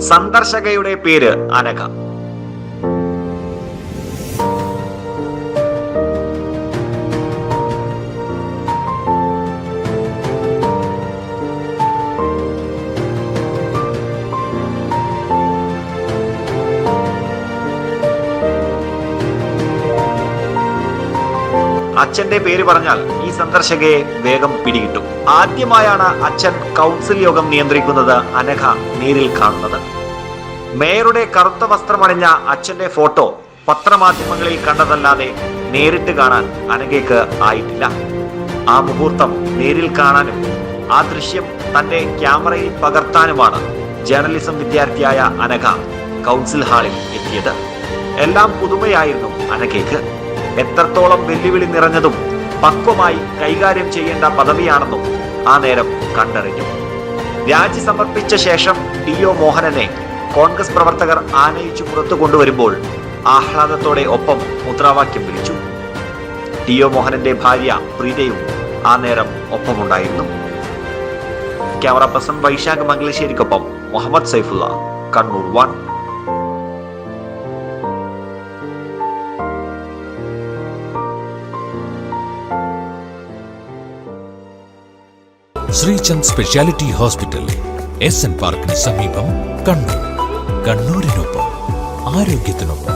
സന്ദർശകയുടെ പേര് അനഘ. അച്ഛന്റെ പേര് പറഞ്ഞാൽ ഈ സന്ദർശകയെ വേഗം പിടികിട്ടും. ആദ്യമായാണ് അച്ഛൻ കൗൺസിൽ യോഗം നിയന്ത്രിക്കുന്നത് അനഘ നേരിൽ കാണുന്നത്. മേയറുടെ കറുത്ത വസ്ത്രമണിഞ്ഞ അച്ഛന്റെ ഫോട്ടോ പത്രമാധ്യമങ്ങളിൽ കണ്ടതല്ലാതെ നേരിട്ട് കാണാൻ അനഘയ്ക്ക് ആയിട്ടില്ല. ആ മുഹൂർത്തം നേരിൽ കാണാനും ആ ദൃശ്യം തന്റെ ക്യാമറയിൽ പകർത്താനുമാണ് ജേർണലിസം വിദ്യാർത്ഥിയായ അനഘ കൗൺസിൽ ഹാളിൽ എത്തിയത്. എല്ലാം പുതുമയായിരുന്നു അനഘയ്ക്ക്. എത്രത്തോളം വെല്ലുവിളി നിറഞ്ഞതും പക്വമായി കൈകാര്യം ചെയ്യേണ്ട പദവിയാണെന്നും ആ നേരം കണ്ടറിഞ്ഞു. രാജി സമർപ്പിച്ച ശേഷം ടി ഒ മോഹനനെ കോൺഗ്രസ് പ്രവർത്തകർ ആനയിച്ചു പുറത്തു കൊണ്ടുവരുമ്പോൾ ആഹ്ലാദത്തോടെ ഒപ്പം മുദ്രാവാക്യം വിളിച്ചു. ടി ഒ മോഹനന്റെ ഭാര്യ പ്രീതയും ആ നേരം ഒപ്പമുണ്ടായിരുന്നു. Camera person Vaishakh മംഗലശ്ശേരിക്കൊപ്പം Muhammad Saifulla Kannur one. Sreechand speciality hospital S N പാർക്കിന് സമീപം കണ്ണൂർ. കണ്ണൂരിനൊപ്പം ആരോഗ്യത്തിനൊപ്പം.